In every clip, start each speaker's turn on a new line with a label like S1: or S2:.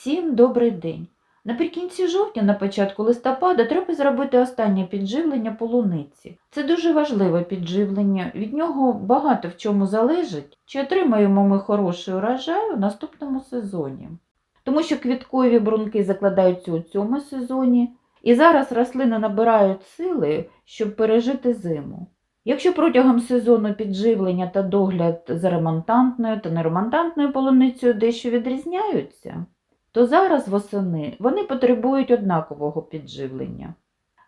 S1: Всім добрий день! Наприкінці жовтня, на початку листопада, треба зробити останнє підживлення полуниці. Це дуже важливе підживлення, від нього багато в чому залежить, чи отримаємо ми хороший урожай у наступному сезоні. Тому що квіткові брунки закладаються у цьому сезоні, і зараз рослини набирають сили, щоб пережити зиму. Якщо протягом сезону підживлення та догляд за ремонтантною та неремонтантною полуницею дещо відрізняються, то зараз восени вони потребують однакового підживлення.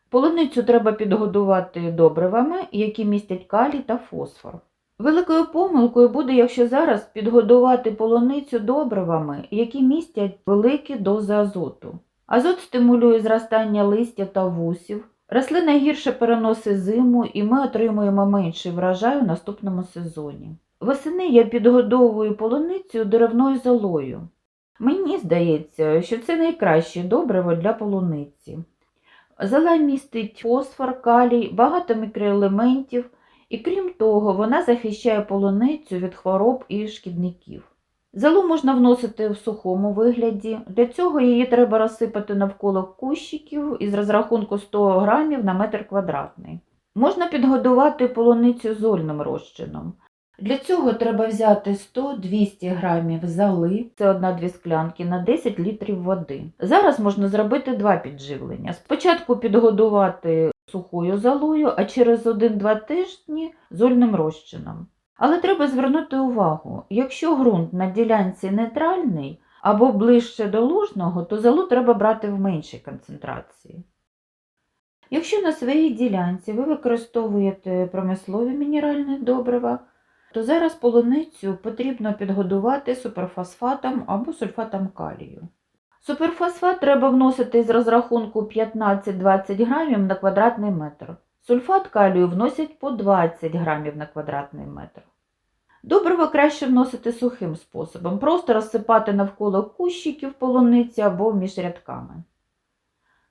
S1: Полуницю треба підгодувати добривами, які містять калій та фосфор. Великою помилкою буде, якщо зараз підгодувати полуницю добривами, які містять великі дози азоту. Азот стимулює зростання листя та вусів. Рослина гірше переносить зиму, і ми отримуємо менший врожай у наступному сезоні. Восени я підгодовую полуницю деревною золою. Мені здається, що це найкраще добриво для полуниці. Зола містить фосфор, калій, багато мікроелементів, і крім того, вона захищає полуницю від хвороб і шкідників. Золу можна вносити в сухому вигляді. Для цього її треба розсипати навколо кущиків із розрахунку 100 грамів на метр квадратний. Можна підгодувати полуницю зольним розчином. Для цього треба взяти 100-200 грамів золи, це одна-дві склянки, на 10 літрів води. Зараз можна зробити два підживлення. Спочатку підгодувати сухою золою, а через 1-2 тижні зольним розчином. Але треба звернути увагу, якщо ґрунт на ділянці нейтральний або ближче до лужного, то золу треба брати в меншій концентрації. Якщо на своїй ділянці ви використовуєте промислові мінеральні добрива, то зараз полуницю потрібно підгодувати суперфосфатом або сульфатом калію. Суперфосфат треба вносити з розрахунку 15-20 грамів на квадратний метр. Сульфат калію вносять по 20 грамів на квадратний метр. Добриво краще вносити сухим способом, просто розсипати навколо кущиків полуниці або між рядками.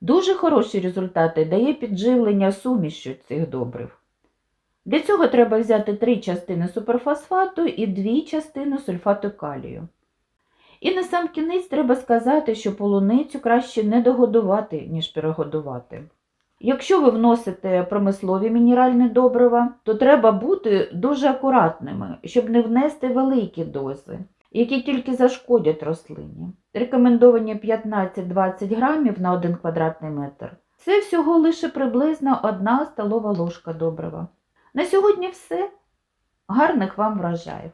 S1: Дуже хороші результати дає підживлення сумішю цих добрив. Для цього треба взяти 3 частини суперфосфату і 2 частини сульфату калію. І на сам кінець треба сказати, що полуницю краще не догодувати, ніж перегодувати. Якщо ви вносите промислові мінеральні добрива, то треба бути дуже акуратними, щоб не внести великі дози, які тільки зашкодять рослині. Рекомендовані 15-20 грамів на 1 квадратний метр. Це всього лише приблизно 1 столова ложка добрива. На сьогодні все. Гарних вам врожаїв!